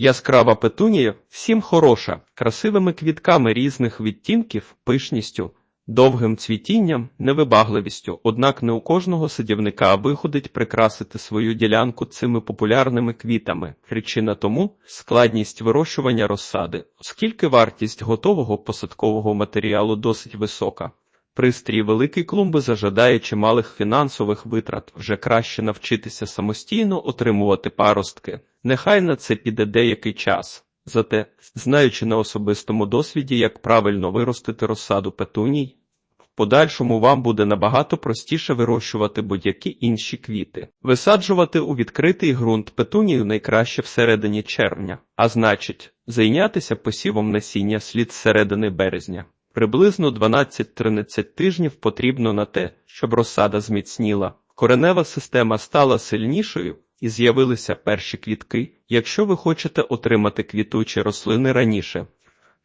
Яскрава петунія всім хороша, красивими квітками різних відтінків, пишністю, довгим цвітінням, невибагливістю. Однак не у кожного садівника виходить прикрасити свою ділянку цими популярними квітами. Причина тому складність вирощування розсади, оскільки вартість готового посадкового матеріалу досить висока. Пристрій великий клумби зажадає чималих фінансових витрат, вже краще навчитися самостійно отримувати паростки. Нехай на це піде деякий час. Зате, знаючи на особистому досвіді, як правильно виростити розсаду петуній, в подальшому вам буде набагато простіше вирощувати будь-які інші квіти. Висаджувати у відкритий ґрунт петунію найкраще всередині червня, а значить, зайнятися посівом насіння слід середини березня. Приблизно 12-13 тижнів потрібно на те, щоб розсада зміцніла, коренева система стала сильнішою і з'явилися перші квітки. Якщо ви хочете отримати квітучі рослини раніше,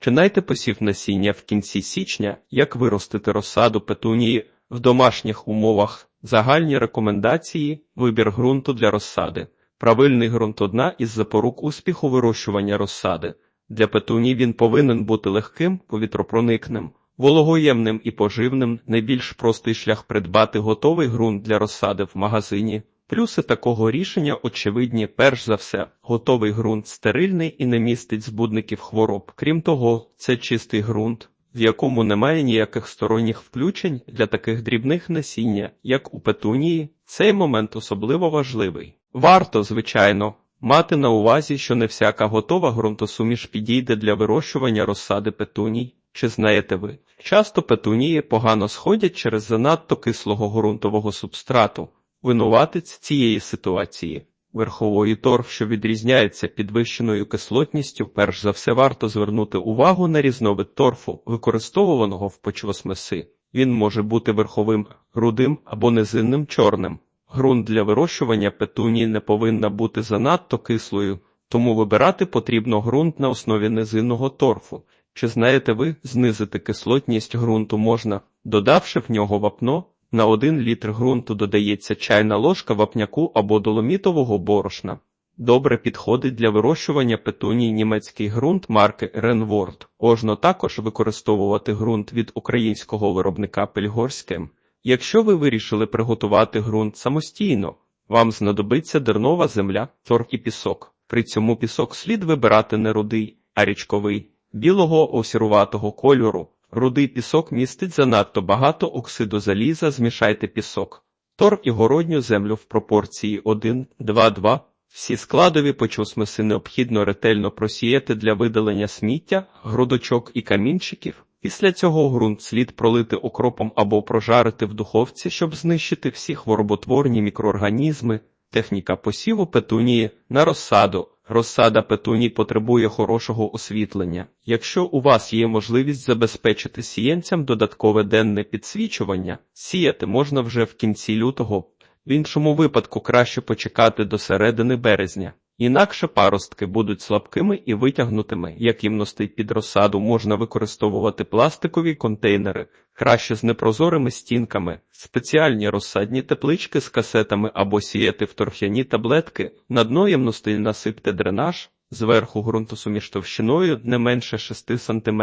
чинайте посів насіння в кінці січня, як виростити розсаду петунії в домашніх умовах, загальні рекомендації, вибір ґрунту для розсади. Правильний ґрунт одна із запорук успіху вирощування розсади. Для петуній він повинен бути легким, повітропроникним, вологоємним і поживним. Найбільш простий шлях придбати готовий ґрунт для розсади в магазині. Плюси такого рішення очевидні, перш за все, готовий ґрунт стерильний і не містить збудників хвороб. Крім того, це чистий ґрунт, в якому немає ніяких сторонніх включень для таких дрібних насіння, як у петунії. Цей момент особливо важливий. Варто, звичайно, мати на увазі, що не всяка готова ґрунтосуміш підійде для вирощування розсади петуній. Чи знаєте ви? Часто петунії погано сходять через занадто кислого ґрунтового субстрату. Винуватець цієї ситуації верхової торф, що відрізняється підвищеною кислотністю, перш за все варто звернути увагу на різновид торфу, використовуваного в почвосмеси. Він може бути верховим, рудим або низинним чорним. Грунт для вирощування петунії не повинна бути занадто кислою, тому вибирати потрібно ґрунт на основі низинного торфу. Чи знаєте ви, знизити кислотність ґрунту можна, додавши в нього вапно? На один літр ґрунту додається чайна ложка вапняку або доломітового борошна. Добре підходить для вирощування петуній німецький ґрунт марки Ренворд. Можна також використовувати ґрунт від українського виробника Пельгорське. Якщо ви вирішили приготувати ґрунт самостійно, вам знадобиться дернова земля, торф і пісок. При цьому пісок слід вибирати не рудий, а річковий, білого осіруватого кольору. Рудий пісок містить занадто багато оксиду заліза, змішайте пісок. Торф і городню землю в пропорції 1, 2, 2. Всі складові почосмиси необхідно ретельно просіяти для видалення сміття, грудочок і камінчиків. Після цього ґрунт слід пролити окропом або прожарити в духовці, щоб знищити всі хвороботворні мікроорганізми. Техніка посіву петунії на розсаду. Розсада петуній потребує хорошого освітлення. Якщо у вас є можливість забезпечити сіянцям додаткове денне підсвічування, сіяти можна вже в кінці лютого, в іншому випадку краще почекати до середини березня. Інакше паростки будуть слабкими і витягнутими, як імностей під розсаду можна використовувати пластикові контейнери, краще з непрозорими стінками, спеціальні розсадні теплички з касетами або сіяти в торф'яні таблетки, на дно ємностей насипте дренаж, зверху ґрунтосуміш товщиною не менше 6 см.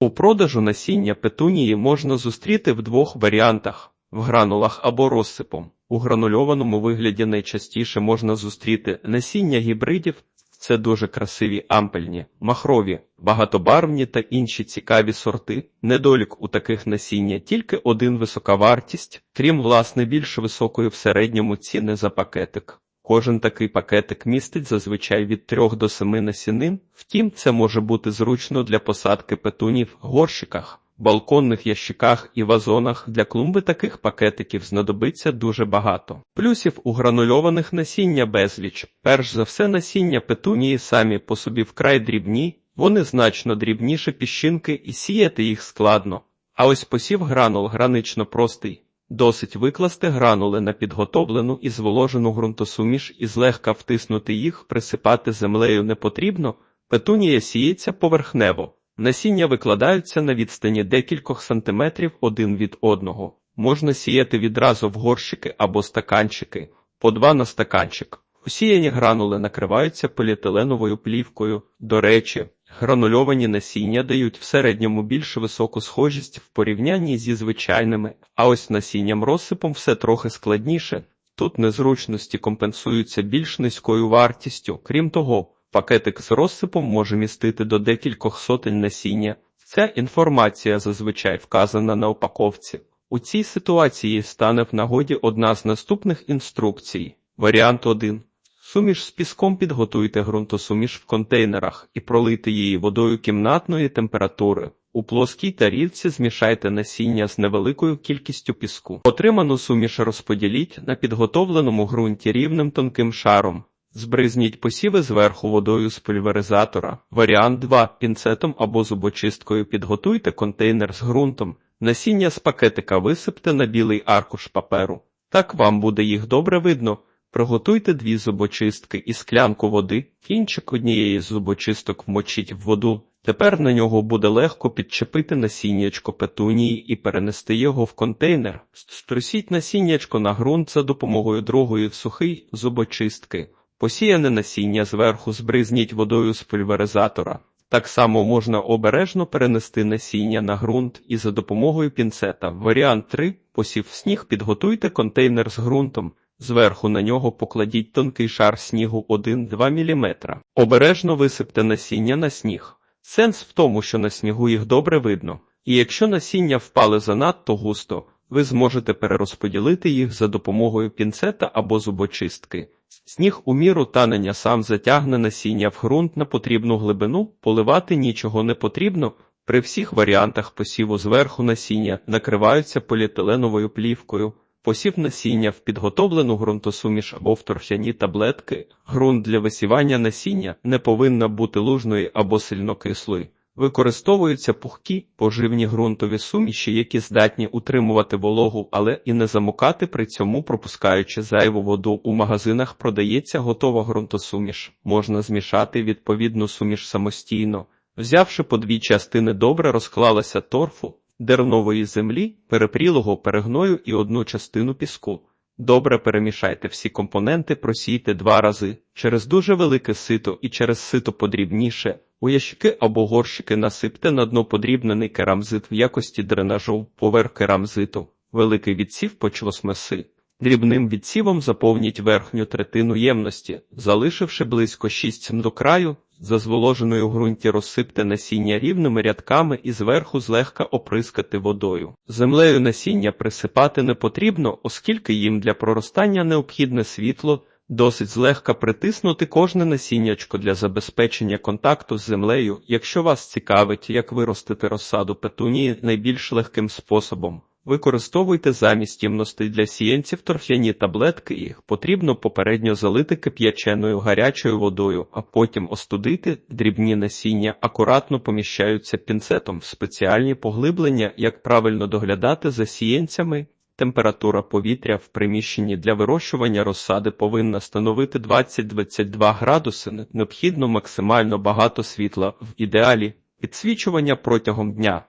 У продажу насіння петунії можна зустріти в двох варіантах в гранулах або розсипом. У гранульованому вигляді найчастіше можна зустріти насіння гібридів, це дуже красиві ампельні, махрові, багатобарвні та інші цікаві сорти. Недолік у таких насіння тільки один висока вартість, крім власне більш високої в середньому ціни за пакетик. Кожен такий пакетик містить зазвичай від 3 до 7 насінин, втім, це може бути зручно для посадки петунів в горщиках балконних ящиках і вазонах для клумби таких пакетиків знадобиться дуже багато. Плюсів у гранульованих насіння безліч. Перш за все, насіння петунії самі по собі вкрай дрібні, вони значно дрібніше піщинки і сіяти їх складно. А ось посів гранул гранично простий. Досить викласти гранули на підготовлену і зволожену ґрунтосуміш і злегка втиснути їх, присипати землею не потрібно, петунія сіється поверхнево. Насіння викладаються на відстані декількох сантиметрів один від одного. Можна сіяти відразу в горщики або стаканчики, по два на стаканчик. Усіяні гранули накриваються поліетиленовою плівкою. До речі, гранульовані насіння дають в середньому більш високу схожість в порівнянні зі звичайними, а ось насінням розсипом все трохи складніше. Тут незручності компенсуються більш низькою вартістю. Крім того, пакетик з розсипом може містити до декількох сотень насіння. Ця інформація зазвичай вказана на упаковці. У цій ситуації стане в нагоді одна з наступних інструкцій. Варіант 1. Суміш з піском підготуйте ґрунтосуміш в контейнерах і пролийте її водою кімнатної температури. У плоскій тарілці змішайте насіння з невеликою кількістю піску. Отриману суміш розподіліть на підготовленому ґрунті рівним тонким шаром. Збризніть посіви зверху водою з пульверизатора. Варіант 2. Пінцетом або зубочисткою підготуйте контейнер з ґрунтом. Насіння з пакетика висипте на білий аркуш паперу. Так вам буде їх добре видно. Приготуйте дві зубочистки і склянку води. Кінчик однієї з зубочисток вмочіть в воду. Тепер на нього буде легко підчепити насіннячко петунії і перенести його в контейнер. Струсіть насіннячко на ґрунт за допомогою другої сухий зубочистки. Посіяне насіння зверху збризніть водою з пульверизатора. Так само можна обережно перенести насіння на ґрунт і за допомогою пінцета. Варіант 3. Посів сніг підготуйте контейнер з ґрунтом. Зверху на нього покладіть тонкий шар снігу 1-2 мм. Обережно висипте насіння на сніг. Сенс в тому, що на снігу їх добре видно, і якщо насіння впали занадто густо, ви зможете перерозподілити їх за допомогою пінцета або зубочистки. Сніг у міру танення сам затягне насіння в ґрунт на потрібну глибину, поливати нічого не потрібно. При всіх варіантах посіву зверху насіння накриваються поліетиленовою плівкою. Посів насіння в підготовлену ґрунтосуміш або в торфяні таблетки. Ґрунт для висівання насіння не повинна бути лужною або сильно кислою. Використовуються пухкі поживні ґрунтові суміші, які здатні утримувати вологу, але і не замокати при цьому пропускаючи зайву воду. У магазинах продається готова ґрунтосуміш. Можна змішати відповідну суміш самостійно. Взявши по дві частини добре розклалася торфу, дернової землі, перепрілого перегною і одну частину піску. Добре перемішайте всі компоненти, просійте два рази через дуже велике сито і через сито подрібніше. У ящики або горщики насипте на дно подрібнений керамзит в якості дренажу поверх керамзиту, великий відсів почвосмеси. Дрібним відсівом заповніть верхню третину ємності, залишивши близько 6 до краю, за зволоженою в ґрунті розсипте насіння рівними рядками і зверху злегка оприскати водою. Землею насіння присипати не потрібно, оскільки їм для проростання необхідне світло, досить злегка притиснути кожне насіннячко для забезпечення контакту з землею, якщо вас цікавить, як виростити розсаду петунії найбільш легким способом. Використовуйте замість ємностей для сіянців торфяні таблетки, їх потрібно попередньо залити кип'яченою гарячою водою, а потім остудити дрібні насіння, акуратно поміщаються пінцетом в спеціальні поглиблення, як правильно доглядати за сіянцями. Температура повітря в приміщенні для вирощування розсади повинна становити 20-22 градуси. Необхідно максимально багато світла в ідеалі підсвічування протягом дня.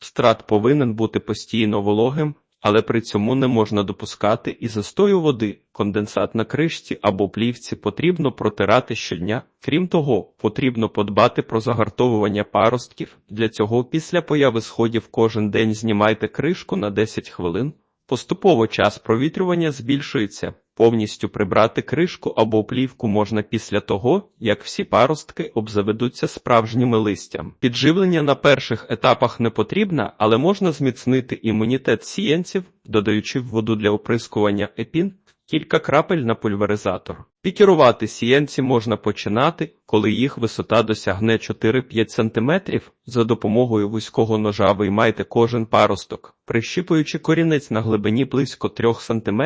Страт повинен бути постійно вологим, але при цьому не можна допускати і застою води. Конденсат на кришці або плівці потрібно протирати щодня. Крім того, потрібно подбати про загартовування паростків. Для цього після появи сходів кожен день знімайте кришку на 10 хвилин. Поступово час провітрювання збільшується. Повністю прибрати кришку або плівку можна після того, як всі паростки обзаведуться справжніми листям. Підживлення на перших етапах не потрібно, але можна зміцнити імунітет сіянців, додаючи в воду для оприскування епін кілька крапель на пульверизатор. Пікірувати сіянці можна починати, коли їх висота досягне 4-5 см. За допомогою вузького ножа виймайте кожен паросток, прищіпуючи корінець на глибині близько 3 см.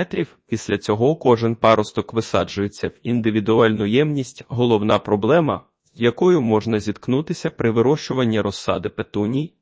Після цього кожен паросток висаджується в індивідуальну ємність. Головна проблема, з якою можна зіткнутися при вирощуванні розсади петуній,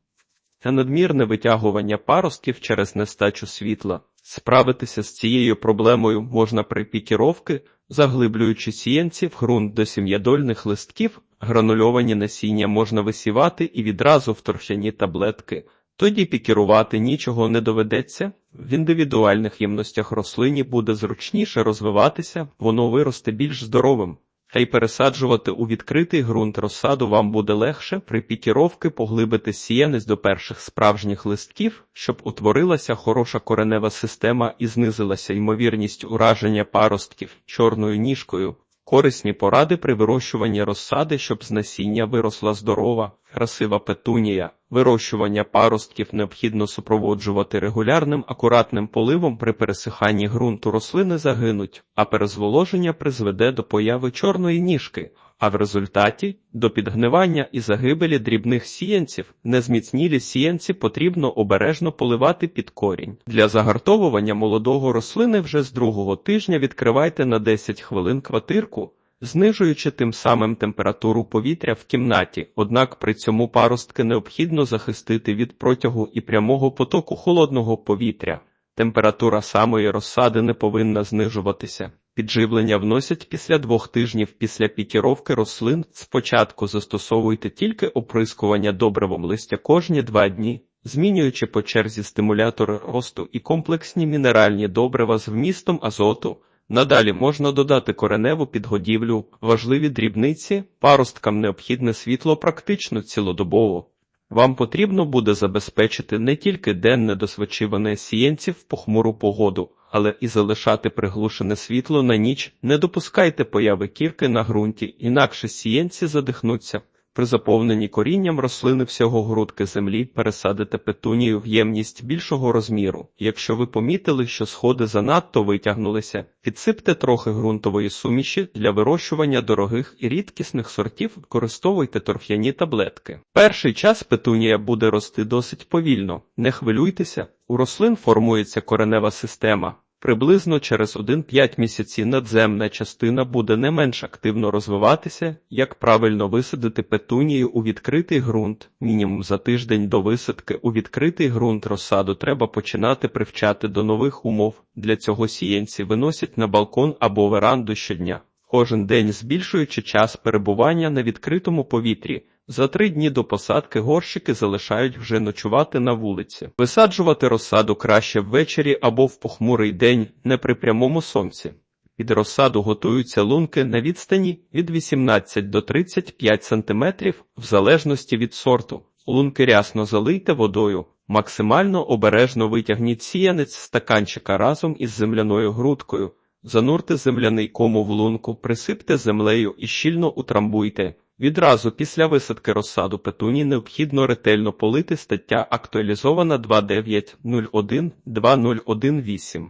це надмірне витягування паростків через нестачу світла. Справитися з цією проблемою можна при пікіровки, заглиблюючи сіянці в ґрунт до сім'ядольних листків, гранульовані насіння можна висівати і відразу в торфяні таблетки. Тоді пікірувати нічого не доведеться. В індивідуальних ємностях рослині буде зручніше розвиватися, воно виросте більш здоровим. Та й пересаджувати у відкритий ґрунт розсаду вам буде легше при пікіровки поглибити сіянець до перших справжніх листків, щоб утворилася хороша коренева система і знизилася ймовірність ураження паростків чорною ніжкою. Корисні поради при вирощуванні розсади, щоб з насіння виросла здорова, красива петунія. Вирощування паростків необхідно супроводжувати регулярним акуратним поливом при пересиханні ґрунту рослини загинуть, а перезволоження призведе до появи чорної ніжки, а в результаті до підгнивання і загибелі дрібних сіянців. Незміцнілі сіянці потрібно обережно поливати під корінь. Для загартовування молодого рослини вже з другого тижня відкривайте на 10 хвилин квартирку, знижуючи тим самим температуру повітря в кімнаті, однак при цьому паростки необхідно захистити від протягу і прямого потоку холодного повітря. Температура самої розсади не повинна знижуватися. Підживлення вносять після двох тижнів після пікіровки рослин. Спочатку застосовуйте тільки оприскування добривом листя кожні два дні, змінюючи по черзі стимулятори росту і комплексні мінеральні добрива з вмістом азоту. Надалі можна додати кореневу підгодівлю, важливі дрібниці, паросткам необхідне світло практично цілодобово. Вам потрібно буде забезпечити не тільки денне досвідчиване сіянців в похмуру погоду, але і залишати приглушене світло на ніч, не допускайте появи кірки на ґрунті, інакше сіянці задихнуться. При заповненні корінням рослини всього грудки землі пересадите петунію в ємність більшого розміру. Якщо ви помітили, що сходи занадто витягнулися, підсипте трохи ґрунтової суміші для вирощування дорогих і рідкісних сортів, використовуйте торф'яні таблетки. Перший час петунія буде рости досить повільно. Не хвилюйтеся, у рослин формується коренева система. Приблизно через 1-5 місяців надземна частина буде не менш активно розвиватися, як правильно висадити петунію у відкритий ґрунт. Мінімум за тиждень до висадки у відкритий ґрунт розсаду треба починати привчати до нових умов. Для цього сіянці виносять на балкон або веранду щодня, кожен день збільшуючи час перебування на відкритому повітрі. За три дні до посадки горщики залишають вже ночувати на вулиці. Висаджувати розсаду краще ввечері або в похмурий день, не при прямому сонці. Під розсаду готуються лунки на відстані від 18 до 35 см в залежності від сорту. Лунки рясно залийте водою, максимально обережно витягніть сіянець з стаканчика разом із земляною грудкою. Занурте земляний кому в лунку, присипте землею і щільно утрамбуйте. Відразу після висадки розсаду петуні необхідно ретельно полити стаття актуалізована 2901-2018.